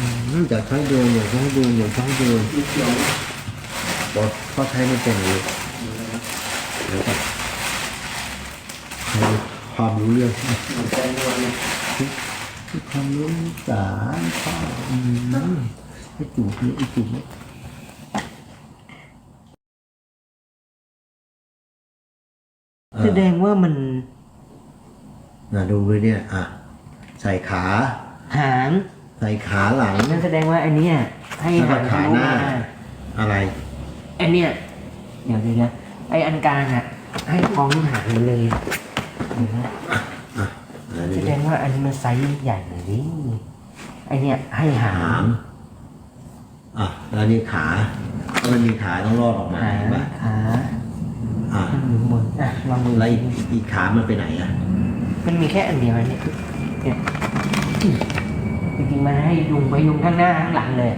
มอยากใช้ดูอยากใช้ดูอยากใช้ดูสีเขียวบอกเขาใช้ไม่เป็นเลยเดี๋ยวก่อนใช้ความรู้เรื่องมันใจรวนเนี่ยความรู้สารข้ออืมไอ้จุกนี่ไอ้จุกนี่แสดงว่ามันน่ะดูเลยเนี่ย อะ ใส่ขา หาง ใส่ขาหลัง นั่นแสดงว่าอันเนี้ยให้แล้วก็หางขาทะลุหน้า มาอะไร อันเนี้ยเดี๋ยวเดี๋ยวเดี๋ยวไออันกลางอะ ให้คล้องหางไปเลยเดี๋ยวนะอะอันแสนี้ดงว่าอันนี้มันไซส์ใหญ่เลยดิไอเนี้ยให้หาหางงอะแล้วนี่ขาถ้ามันมีขาต้องรอดออกมาหางเห็นปะขาอะอยู่บนอะลองมือแล้วอีกอีกขามันไปไหนอะมันมีแค่อันเดียวอันนี้เนี่ย จริงๆมันให้ยุงไปยุงข้างหน้าข้างหลังเลย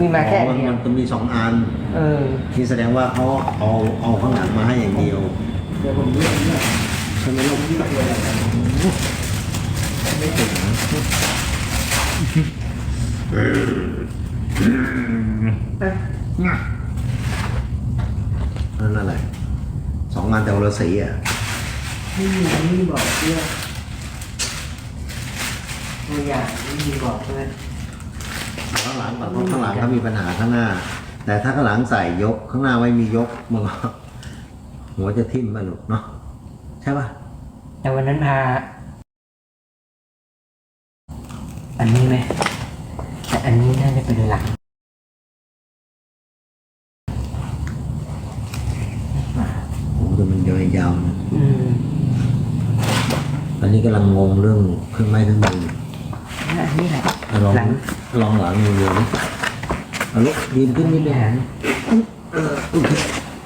มีมาแค่อ๋ออันมันเดียวมันมีสองอันเออ นี่แสดงว่าเขาเอาเอาข้างหลังมาให้อย่างเดียวเดี๋ยวผมเลือกเลือกใช่ไหมลูกที่ตัวอะไรกันไม่ถึงนั่นอะไรสองงานแต่ละสีอะไม่มีไม่มีบอกเพื่อน ตัวอย่างไม่มีบอกเพื่อนข้างหลังก่อนเพราะข้างหลังเขามีปัญหาข้างหน้า แต่ถ้าข้างหลังใส่ยกข้างหน้าไม่มียกมันก็หัวจะทิ่มไปลูกเนาะใช่ป่ะแต่วันนั้นพา อันนี้ไหมแต่อันนี้น่าจะเป็นหลังโอ้แต่มันยาวๆนะอืมตอนนี้กำลังงงเรื่องเครื่องไม้เครื่องมือ อันนี้แหละอะลองหลังลองหลังมือเดียวนี่เอาลูกยืนขึ้นนิดนึงหางเออโอเค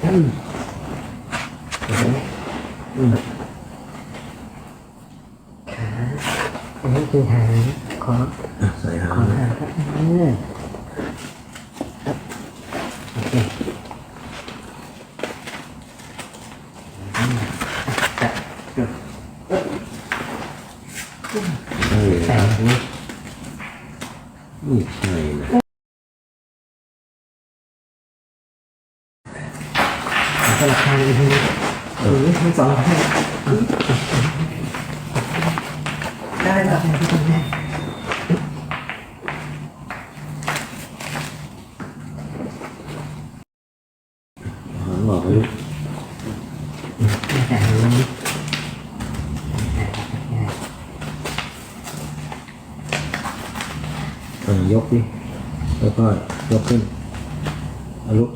อืมอืมขาอันนี้คือหางขออะใส่หาของหางครับเออโอเคจะจบ เออ แต่งนี้ ไม่ใช่นะ ก็ราคาอีกที เออ ทั้งสองให้ได้ครับ หางบอกลูก แต่งนี้ เออยกดิแล้วก็ยกขึ้นเอาลูก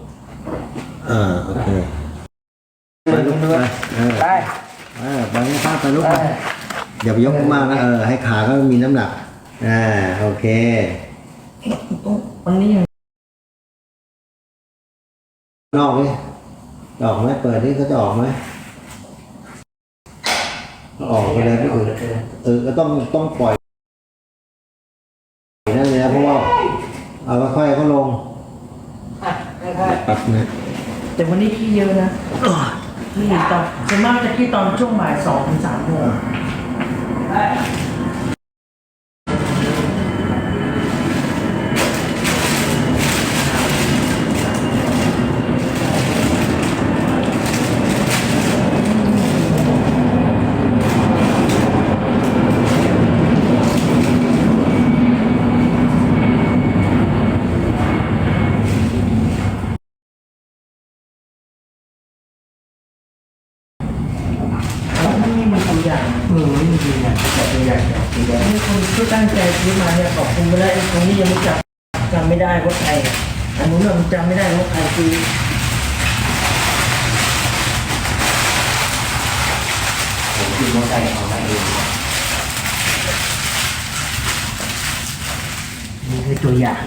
อ่าโอเค ไปลูกไปเออไปเออไปให้ภาพไปลูกไปไปอย่าไปยกมากนะเออให้ขาก็มีน้ำหนักอ่าโอเควันนี้ยังนอกนี่จะออกไหมเปิดนี่เขาจะออกไหมออกไปเลยพี่อื่นเออก็ต้องต้องปล่อยนั่นเลยนะเพราะว่าเอาค่อยๆเขาลงอะค่อยปัดนะแต่วันนี้ขี้เยอะนะ ขี้ตอนส่วนมากจะขี้ตอนช่วงบ่ายสองถึงสามโมง มันมีมันตัวอย่าง ๆอืมไม่มีจริงอะแต่ตัวอย่างแบบสีแดง มีคนที่ตั้งใจซื้อมาเนี่ยขอบคุณไม่ได้ตรงนี้ยังไม่จับจำไม่ได้ว่าใครอันนู้นเราจำไม่ได้ว่าใครคือ ผมคือมอไซค์เอามาเองนี่คือตัวอย่าง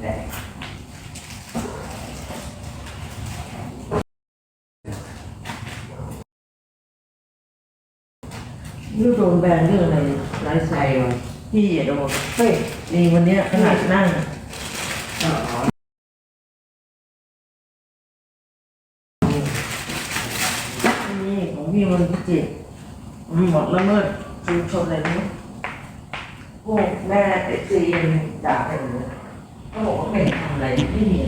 แดง นี่โดนแบนเรื่องอะไรไลฟ์สไตล์วะพี่อย่าโดนเฮ้ยนี่วันเนี้ยขนาดนั่งนี่ของพี่มันพิจิตรมันหมดละเมิดชุมชนอะไรนี้พวกแม่เอซียังด่ากันเลยเขาบอกว่าเป็นทำอะไรไม่มี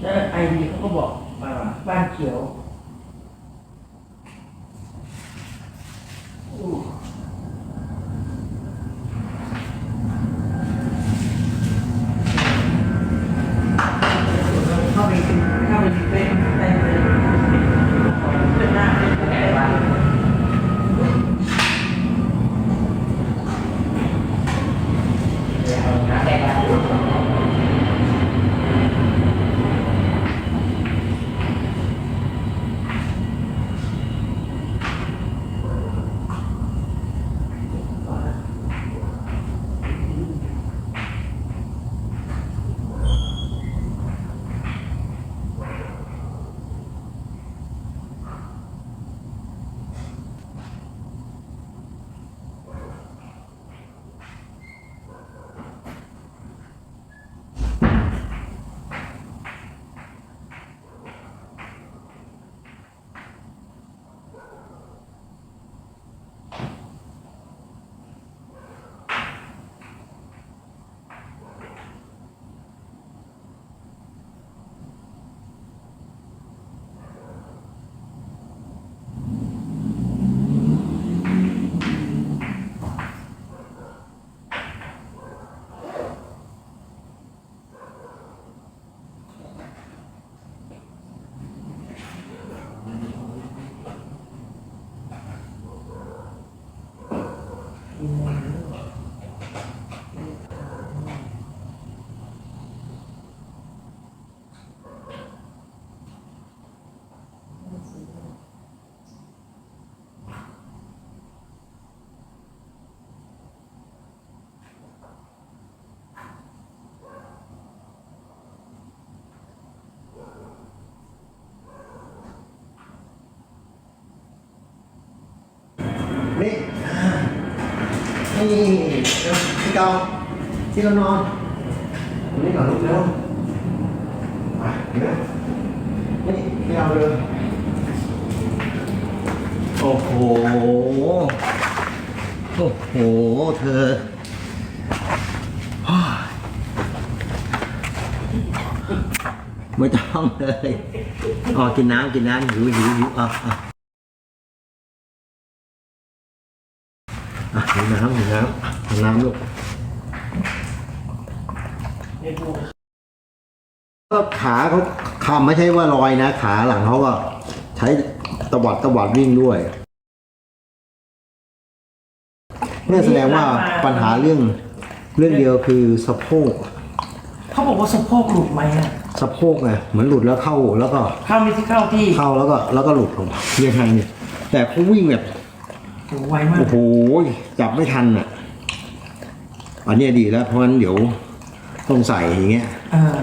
แล้วไอดีเขาก็บอกว่าบ้านเขียว นี่พี่เกาที่เรานอนตรงนี้ก่อนลูกเร็วมาเร็วนี่พี่เอาเลยโอ้โห โอ้โห เธอไม่ต้องเลยอ๋อกินน้ำกินน้ำหิวหิวหิวอะ หิวน้ำหิวน้ำหิวน้ำลูกก็ขาเขาคำไม่ใช่ว่าลอยนะ ขาหลังเขาก็ใช้ตวัดตวัดวิ่งด้วยนี่แสดงว่าปัญหาเรื่องเรื่องเดียวคือสะโพกเขาบอกว่าสะโพกหลุดไหมอะสะโพกไงเหมือนหลุดแล้วเข้าแล้วก็เข้าไม่ที่เข้าที่เข้าแล้วก็ แล้วก็หลุดลงมายังไงเนี่ยแต่เขาวิ่งแบบ โอ้ไวมากโอ้โหจับไม่ทันอะ อันเนี้ยดีแล้วเพราะงั้นเดี๋ยวต้องใส่อย่างเงี้ยเออ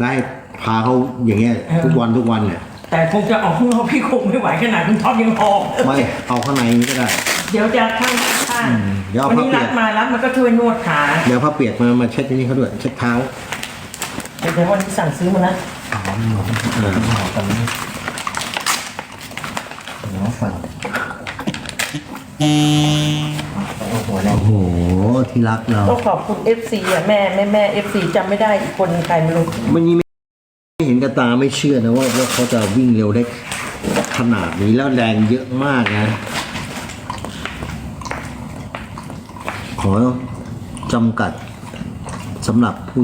แล้วให้พาเขาอย่างเงี้ยเออ ทุกวันทุกวันเนี่ยแต่คงจะออกข้างนอกพี่คงไม่ไหวขนาดคุณท็อปยังออก ไม่เอาข้างในนี้ก็ได้ เดี๋ยวจะข้างข้างอืมเดี๋ยวเอาวันนี้ผ้าเปีรัยดกมารัดมันก็ช่วยนวดขาเดี๋ยวผ้าเปียกมามาเช็ดที่นี่เขาด้วยเช็ดเท้าเดี๋ยววันนี้สั่งซื้อมาแล้วเออฟังโอ้โหแร โอ้งโห ที่รักเราต้องขอบคุณ FC อะแม่แม่แม่ FC จำไม่ได้อีกคนใครไม่รู้ มันนี้ไม่เห็นกับตาไม่เชื่อนะว่าว่าเขาจะวิ่งเร็วได้ขนาดนี้แล้วแรงเยอะมากนะ ขอจำกัดสำหรับผู้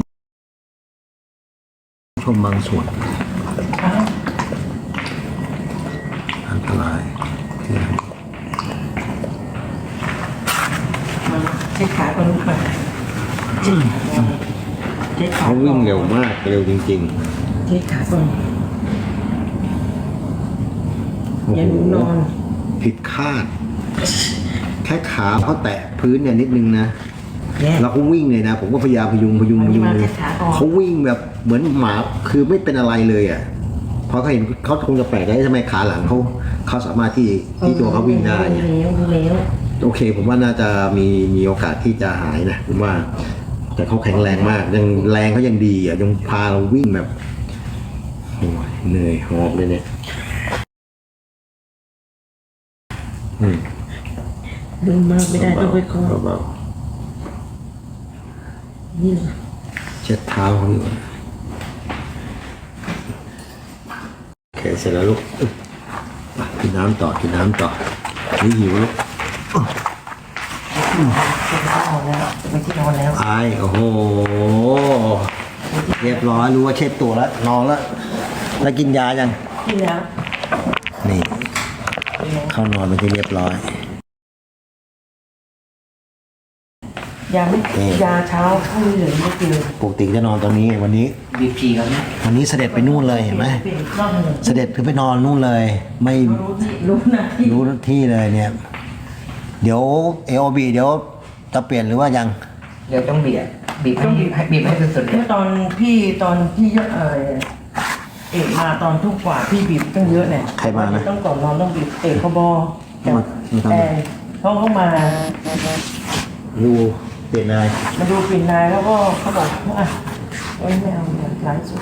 ชมบางส่วนอ้าวอันตราย มาเช็คขาก่อนลูกมาเช็คขาก่อนเขาวิ่งเร็วมากเร็วจริงเช็คขาก่อนอย่าหนูนอน ผิดคาด แค่ขาเขาแตะพื้นเนี่ยนิดนึงนะแย่แล้วเขาวิ่งเลยนะ ผมก็พยายามพยุงพยุงพยุงเอานี่มาขาออกเขาวิ่งแบบเหมือนหมาคือไม่เป็นอะไรเลยอะเพราะเขาเห็นเขาคงจะแปลกใจทำไมขาหลังเขาเขาสามารถที่ที่ตัวเขาวิ่งได้ดูแล้วดูแล้ว โอเค ผมว่าน่าจะมีมีโอกาสที่จะหายนะผมว่า แต่เขาแข็งแรงมาก ยังแรงเขายังดีอะยังพาเราวิ่งแบบโอ้ยเหนื่อยหอบเลยเนี่ยอืมดึงมากไม่ได้ต้องไปคอเบานี่ๆเช็ดเท้าเขาอยู่โอเคเสร็จแล้วลูกอึ๊บอะกินน้ำต่อกินน้ำต่อนี่หิวลูกจะ ไปที่นอนแล้วไปที่นอนแล้วไอโอ้โห เรียบร้อยรู้ว่าเช็ดตัวแล้วนอนแล้ว แล้วกินยายังที่แล้ว นี่ เข้านอนเป็นที่เรียบร้อย ยาไม่ยาเช้าเข้าเหลืองไม่กินปกติจะนอนตอนนี้วันนี้บีพีครับเนี่ยวันนี้เสด็จไปนู่นเลยเห็นไหมเป็นอีกรอบหนึ่งเสด็จคือไปนอนนู่นเลย ไม่รู้ที่รู้นะที่รู้ที่เลยเนี่ย เดี๋ยวเอโอบีเดี๋ยวจะเปลี่ยนหรือว่ายัง เดี๋ยวต้องบีบบีบให้ให้บีบให้สุดๆเลยเมื่อตอนพี่ตอนที่เยอะเออเอกมาตอนทุ่มกว่าพี่บีบตั้งเยอะเนี่ยใครมานะต้องก่อนนอนต้องบีบเอกเขาบอกับมามาทำไมแอนเขาเข้ามาดูเปลี่ยนนายมาดูปิ่นนายแล้วก็เขาบอกว่าอะโอ้ยไม่เอาเนี่ยร้ายสุ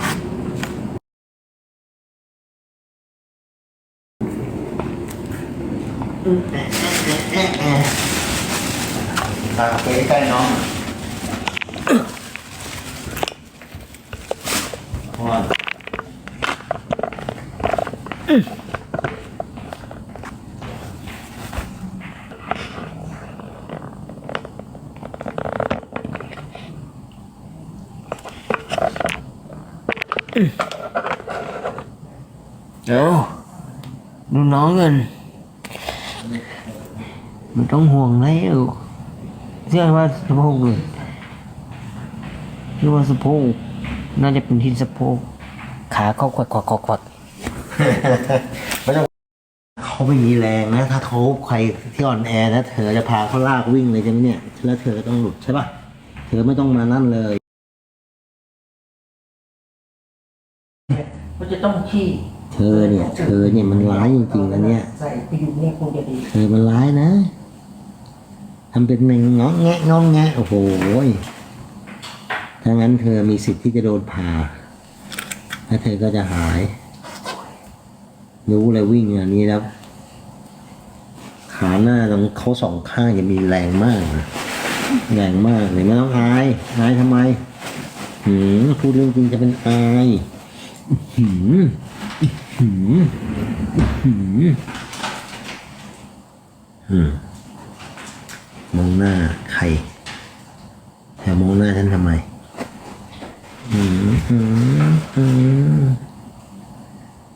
ด ตาไปใกล้น้องพอ เดี๋ยวดูน้องกัน มันต้องห่วงแล้วเชื่อว่าสะโพกเลยเชื่อว่าสะโพกน่าจะเป็นที่สะโพกขาเขาควักควักควักควักไม่ต้องเขาไม่มีแรงนะ ถ้าเขาใครที่อ่อนแอนะเธอจะพาเขาลากวิ่งเลยจังเนี่ยแล้วเธอก็ต้องหลุดใช่ป่ะเธอไม่ต้องมานั่นเลยเขาจะต้องขี้เธอเนี่ย เธอเนี่ยมันร้ายจริงๆนะเนี่ยใส่ไปอยู่เนี่ยคงจะดีเธอมันร้ายนะ ทำเป็นเมงงอแงะงอแงะโอ้โหถ้างั้นเธอมีสิทธิ์ที่จะโดนผ่าแล้วเธอก็จะหาย รู้เลยวิ่งอย่างนี้แล้วขาหน้าตรงเขาสองข้างจะมีแรงมากนะแรงมากเลยไม่ต้องอายอายทำไมหืมพูดเรื่องจริงจะเป็นอายหืมหืมหืมอืม มองหน้าใครแต่มองหน้าฉันทำไมอืมอืมอืม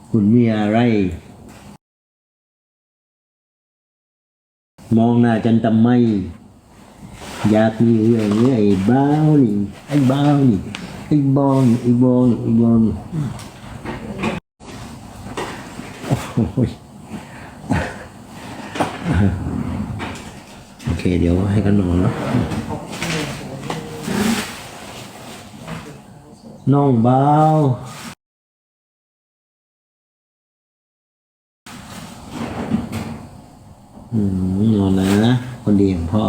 คุณมีอะไร มองหน้าฉันทำไม อยากมีเรื่องนี้ไอ้บ้าวนี่ไอ้บ้าวนี่ไอ้บอลไอ้บอลไอ้บอลโอ้ยโอ เคเดี๋ยวให้กันนอนแล้วน้องเบาอืมนอนนะ คนดีของพ่อ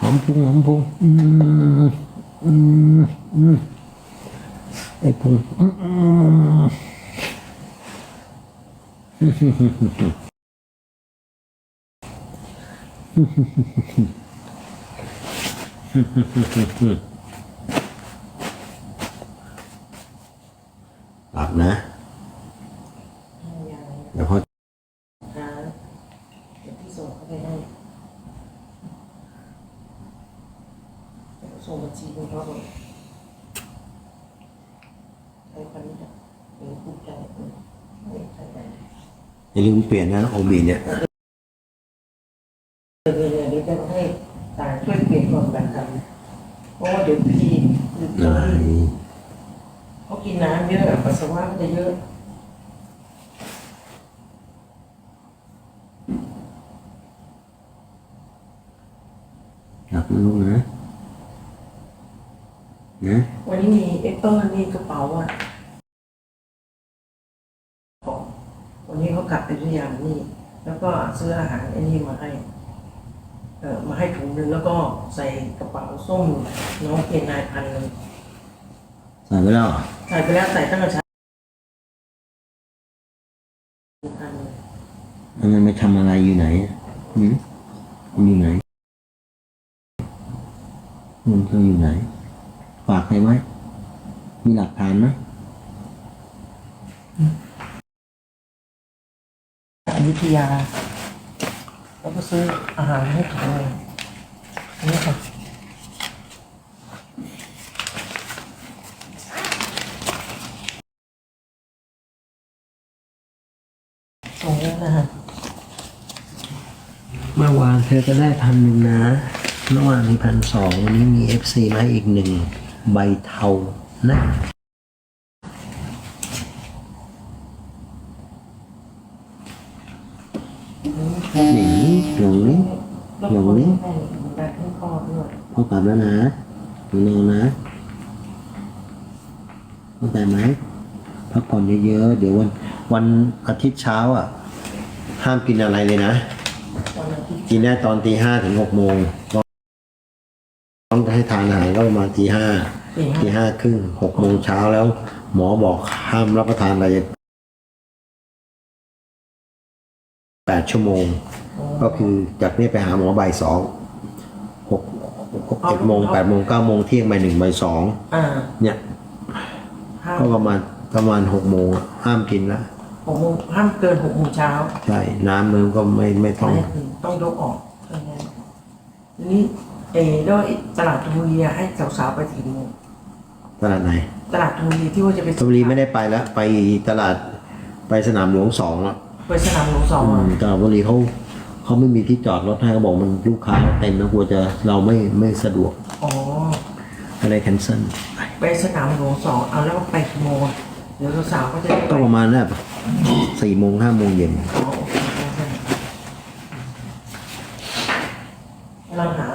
หอมพุงหอมพุงอืมอืมอืมไอ้พุงอืมอืม หลับนะ เดี๋ยวพ่อหาเดี๋ยวพี่ส่งเข้าไปให้เดี๋ยวส่งบัญชีคุณพ่อบอกใช้พันธุ์เนี่ยหรือผู้ใจเออไม่ใช่ได้อย่าลืมเปลี่ยนนะโอบีเนี่ย เดี๋ยวเดี๋ยวเดี๋ยวจะให้ตาช่วยเปลี่ยนก่อนแบ่งกันเพราะว่าเดี๋ยวพี่ อะไร เขากินน้ำเยอะปัสสาวะก็จะเยอะหลับนะลูกนะนะวันนี้มีแอปเปิลนี่กระเป๋าอะวันนี้เขากลับไปทุกอย่างนี่ แล้วก็ซื้ออาหารไอ้นี่มาให้ เออมาให้ถุงหนึงแล้วก็ใส่กระเป๋าส้มน้องเกณฑ์นายพันหนึ่งใส่ไปแล้วเหรอใส่ไปแล้วใส่ตั้งแต่เช้าพันหนึ่ง อ แล้ว มันไม่ทำอะไรอยู่ไหนอืมมันอยู่ไหนมันเธออยู่ไหน ฝากใครไว้ มีหลักฐานไหมอยุธยา แล้วก็ซื้ออาหารให้ถุงหนึงนี่ค่ะตรงนี้นะฮะ เมื่อวานเธอก็ได้พันหนึ่งนะ เมื่อวานมีพันสองวันนี้มีเอฟซีมาอีกหนึ่งใบเทานะหนีหลงนี้แล้วก็ให้แบบให้พ่อด้พอกลับแล้วนะหนูนอนนะเข้าใจไหมพักผ่อนเยอะๆ เดี๋ยววันวันอาทิตย์เช้าอะ ห้ามกินอะไรเลยนะ กินได้ตอนตีห้าถึงหกโมงต้องให้ทานอาหารก็ประมาณตีห้าสี่ตีห้าห้าครึ่งหกโมงเช้าแล้ว หมอบอกห้ามรับประทานอะไรแปดชั่วโมง ก็คือจากนี้ไปหาหมอบ่ายสองหกหกเจ็ดโมงแปดโมงเก้าโมงเที่ยงบ่ายหนึ่งบ่ายสองอ่าเนี่ยห้ามก็ประมาณประมาณหกโมงอะห้ามกินละ หกโมงห้ามเกินหกโมงเช้าใช่น้ำมันก็ไม่ไม่ต้องไม่คือต้องยกออกแค่นั้นทีนี้เออด้วยตลาดธนบุรีอะให้สาวๆไปกี่โมงตลาดไหนตลาดธนบุรีที่ว่าจะไปธนบุรีไม่ได้ไปแล้ว ไปตลาดไปสนามหลวงสองอะไปสนามหลวงสองอือะมตลาดบุรีเขาเขาไม่มีที่จอดรถให้เขาบอกมันลูกค้าเต็มแล้วกลัวจะเราไม่ไม่สะดวกอ๋อ ก็เลยแคนเซิลไปสนามหลวงสองเอาแล้วไปกี่โมงอะเดี๋ยวสาวๆก็จะได้ไปก็ประมาณนั้น สี่โมงห้าโมงเย็นอ๋อโอเคโอเคเราหา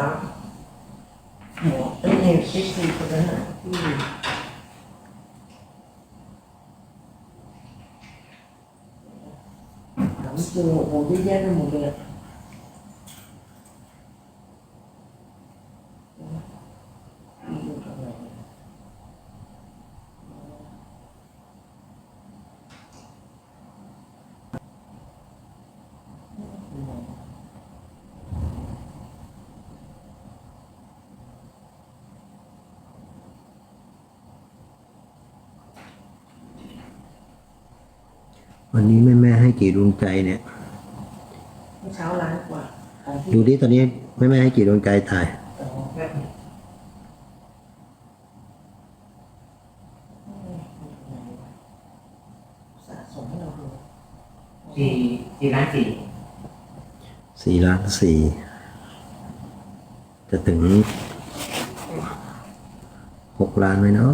หมอไอ้เนี่ยที่คือคนนั้นอะที่หาไม่เจอโอ้โหเยอะแยะไปหมดเลยอะอยู่ตรงไหน วันนี้แม่แม่ๆให้ กี่ดวงใจเนี่ยเมื่อเช้าล้านกว่าของพี่ดูดิตอนนี้แม่แม่ให้กี่ดวงใจถ่ายอ๋อแบบสะสมให้เราดูสี่สี่ล้านสี่สี่ล้านสี่จะถึงหกล้านไหมเนาะ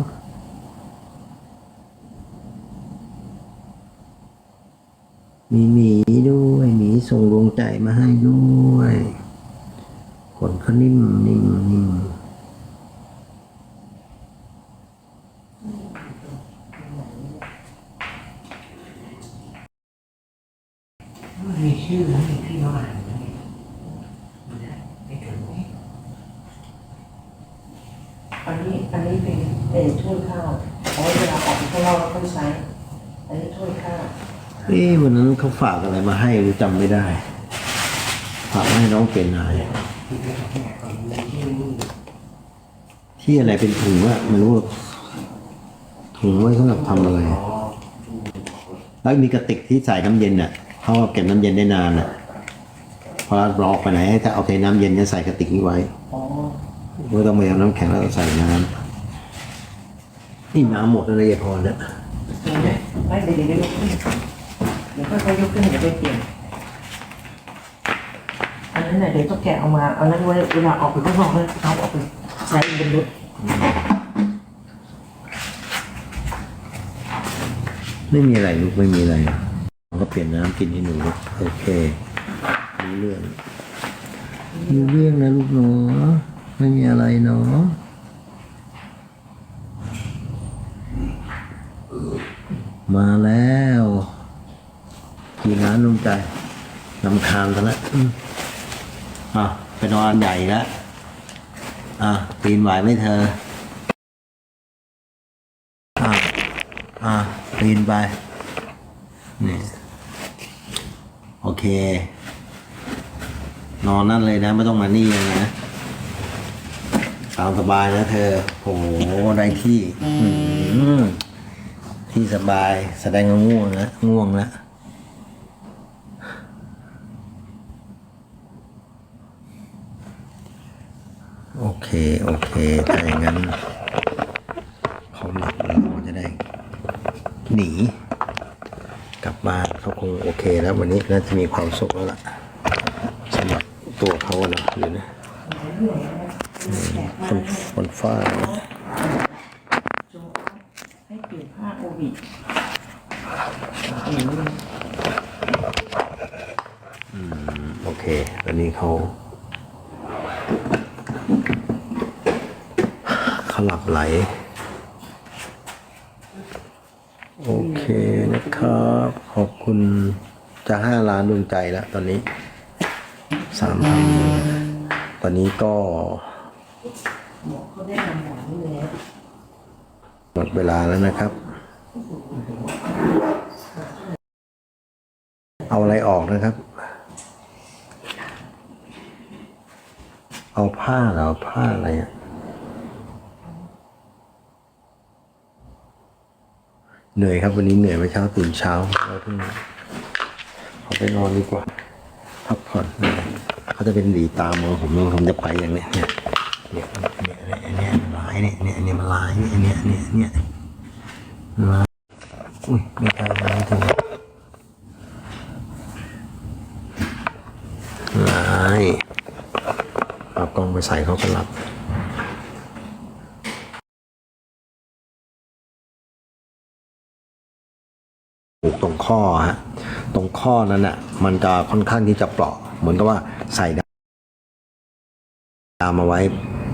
มีหมีด้วยหมีส่งดวงใจมาให้ด้วยขนเขานิ่มนิ่มนิ่มมีชื่อแล้วมีพี่น้องอ่านไหมไม่ถึงอันนี้อันนี้เป็นเออถ้วยข้าวเอาไว้เวลาออกไปข้างนอกเราค่อยใช้ อันนี้ถ้วยข้าว เอ้วันนั้นเขาฝากอะไรมาให้หรือจำไม่ได้ ฝากมาให้น้องเป็นนายที่องแค่ตอนนี้ชื่อนี่ที่อะไรเป็นถุงอะไม่รู้ถุงไว้สำหรับทำอะไรแล้วมีกระติกที่ใส่น้ำเย็นน่ะเขาเก็บน้ำเย็นได้นานน่ะพอเราออกไปไหนถ้าเอาเทน้ำเย็นจะใส่กระติกนี้ไว้อ๋อไม่ต้องไปเอาน้ำแข็งแล้วใส่น้ำนี่น้ำหมดแล้วนะยายพรเนี่ยเห็นไหมไม่เดี๋ยวเดี๋ยว เดี๋ยวค่อยๆยกขึ้นเดี๋ยวไปเปลี่ยนอันนั้นน่ะเดี๋ยวต้องแกะออกมาเอานั้นไว้เวลาออกไปข้างนอกแล้วเอาออกไปใช้บนรถไม่มีอะไรลูกไม่มีอะไรเราก็เปลี่ยนน้ำกินให้หนูโอเครู้เรื่องรู้เรื่องนะลูกเนาะไม่มีอะไรเนาะมาแล้ว กี่งานลุงใจลำคาญกันละอืมอะไปนอนอันใหญ่แล้วอะปีนไหวไหมเธอ อะอะปีนไปนี่โอเค นอนนั่นเลยนะ ไม่ต้องมานี่เลยนะตามสบายนะเธอโอ้โหได้ที่อื้อหือที่สบาย แสดงว่าง่วงแล้วง่วงแล้ว โอเค โอเค ถ้าอย่างนั้นเขาหลับแล้วเราจะได้ หนี กลับบ้านเขาคงโอเคแล้ววันนี้น่าจะมีความสุขแล้วล่ะสำหรับตัวเขาอะเนาะอยู่นะคนคนฟ้า จงให้เปลี่ยนผ้าโอบิอืม โอเคตอนนี้เขาเขาหลับไหล โอเคนะครับ ขอบคุณจะห้าล้านดวง ใจแล้วตอนนี้สามพันตอนนี้ก็หมดเวลาแล้วนะครับ เอาอะไรออกนะครับ เอาผ้าเหรอผ้าอะไรอะเหนื่อยครับวันนี้เหนื่อยเมื่อเช้าตื่นเช้าเราเพิ่ง ไปนอนดีกว่าพักผ่อนเขาจะเป็นหลีตามองผมแล้วผมจะไปอย่างเนี้ยเนี่ยเนี่ยเนี่ยเนี่ยเนี่ยมันลายเนี่ยเนี่ยเนี่ยมันลายเนี่ยเนี่ยเนี่ยเนี่ยมันลายอุ้ยไม่กล้าลายจังลายเอากล้องไปใส่เขาก็รับ ปลูกตรงข้อฮะตรงข้อนั้นน่ะมันจะค่อนข้างที่จะเปราะ เหมือนกับว่าใส่ดามมาไว้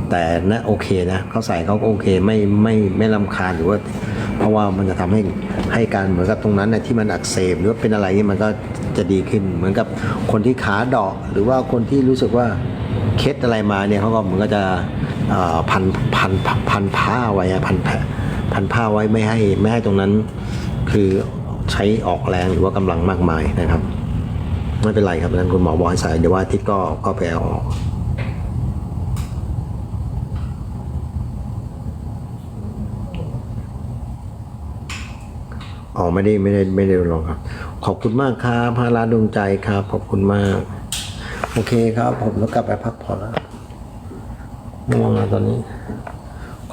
แต่นะโอเคนะเขาใส่เขาก็โอเคไม่ไม่ไม่ลำคาญหรือว่า เพราะว่ามันจะทำให้ให้การเหมือนกับตรงนั้นน่ะที่มันอักเสบหรือว่าเป็นอะไรนี่มันก็จะดีขึ้น เหมือนกับคนที่ขาเดาะหรือว่าคนที่รู้สึกว่าเคล็ดอะไรมาเนี่ยเขาก็เหมือนก็จะอ่อพันพันพันผ้าไว้พันแผลพันผ้าไว้ไม่ให้ไม่ให้ตรงนั้น คือ ใช้ออกแรงหรือว่ากำลังมากมายนะครับ ไม่เป็นไรครับนั้นคุณหมอบอกให้ใส่เดี๋ยวว่าทิตย์ก็ก็ไปเอาออกอ๋อไม่ได้ไม่ได้ไม่ได้ลองครับ ขอบคุณมากครับพาราดวงใจครับ ขอบคุณมาก โอเคครับ ผมต้องกลับไปพักผ่อนแล้วง่วงแล้วตอนนี้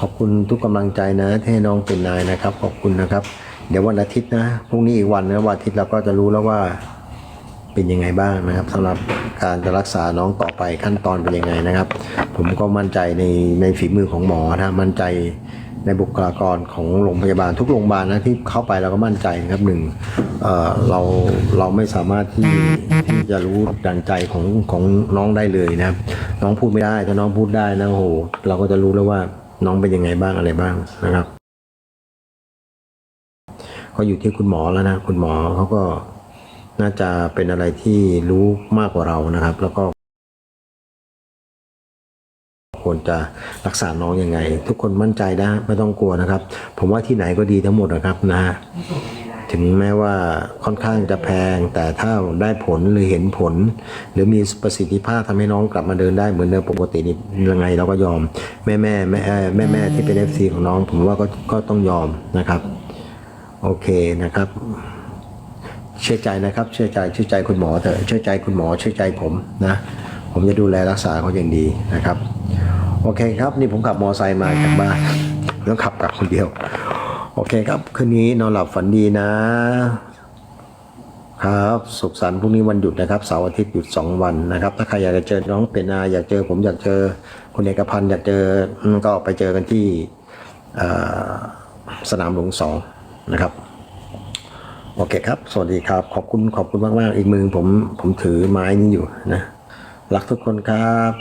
ขอบคุณทุกกำลังใจนะที่ให้น้องเป็นนายนะครับ ขอบคุณนะครับ เดี๋ยววันอาทิตย์นะพรุ่งนี้อีกวันนะวันอาทิตย์เราก็จะรู้แล้วว่าเป็นยังไงบ้างนะครับสำหรับการจะรักษาน้องต่อไปขั้นตอนเป็นยังไงนะครับ ผมก็มั่นใจในในฝีมือของหมอนะมั่นใจในบุคลากรของโรงพยาบาลทุกโรงพยาบาลนะที่เข้าไปเราก็มั่นใจนะครับหนึ่งเเราเราไม่สามารถที่ที่จะรู้ดังใจของของน้องได้เลยนะครับน้องพูดไม่ได้ถ้าน้องพูดได้นะโอ้โหเราก็จะรู้แล้วว่าน้องเป็นยังไงบ้างอะไรบ้างนะครับ ก็อยู่ที่คุณหมอแล้วนะ คุณหมอเขาก็น่าจะเป็นอะไรที่รู้มากกว่าเรานะครับ แล้วก็ควรจะรักษาน้องยังไง ทุกคนมั่นใจนะไม่ต้องกลัวนะครับ ผมว่าที่ไหนก็ดีทั้งหมดนะครับนะถึงแม้ว่าค่อนข้างจะแพง แต่ถ้าได้ผลหรือเห็นผล หรือมีประสิทธิภาพทำให้น้องกลับมาเดินได้เหมือนเดิมปกตินี่ยังไงเราก็ยอม แม่แม่แม่แม่แม่ที่เป็นเอฟซีของน้อง ผมว่าก็ก็ต้องยอมนะครับ โอเคนะครับ เชื่อใจนะครับ เชื่อใจเชื่อใจคุณหมอเถอะเชื่อใจคุณหมอเชื่อใจผมนะ ผมจะดูแลรักษาเขาอย่างดีนะครับ โอเคครับ นี่ผมขับมอไซค์มาจากบ้านแล้วขับกลับคนเดียว โอเคครับคืนนี้นอนหลับฝันดีนะ ครับ สุขสันต์พรุ่งนี้วันหยุดนะครับเสาร์อาทิตย์หยุด 2 วันนะครับ ถ้าใครอยากจะเจอน้องเป็นอาอยากเจอ ผมอยากเจอคุณเอกพันธ์อยากเจอก็ไปเจอกันที่สนามหลวงสอง นะครับ โอเคครับ สวัสดีครับ ขอบคุณขอบคุณมากๆอีกมือผมผมถือไม้นี้อยู่นะรักทุกคนครับ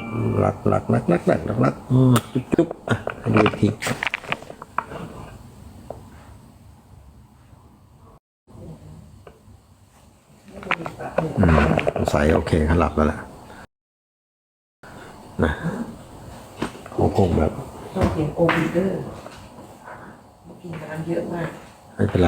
รักรักรักรักรักรักรักจุ๊บจุ๊บอะดูทีอืมสงสัยโอเคเขาหลับแล้วแหละนะเขาคงแบบต้องเสียนโอบิเดอร์กินน้ำเยอะมาก ไม่เป็นไร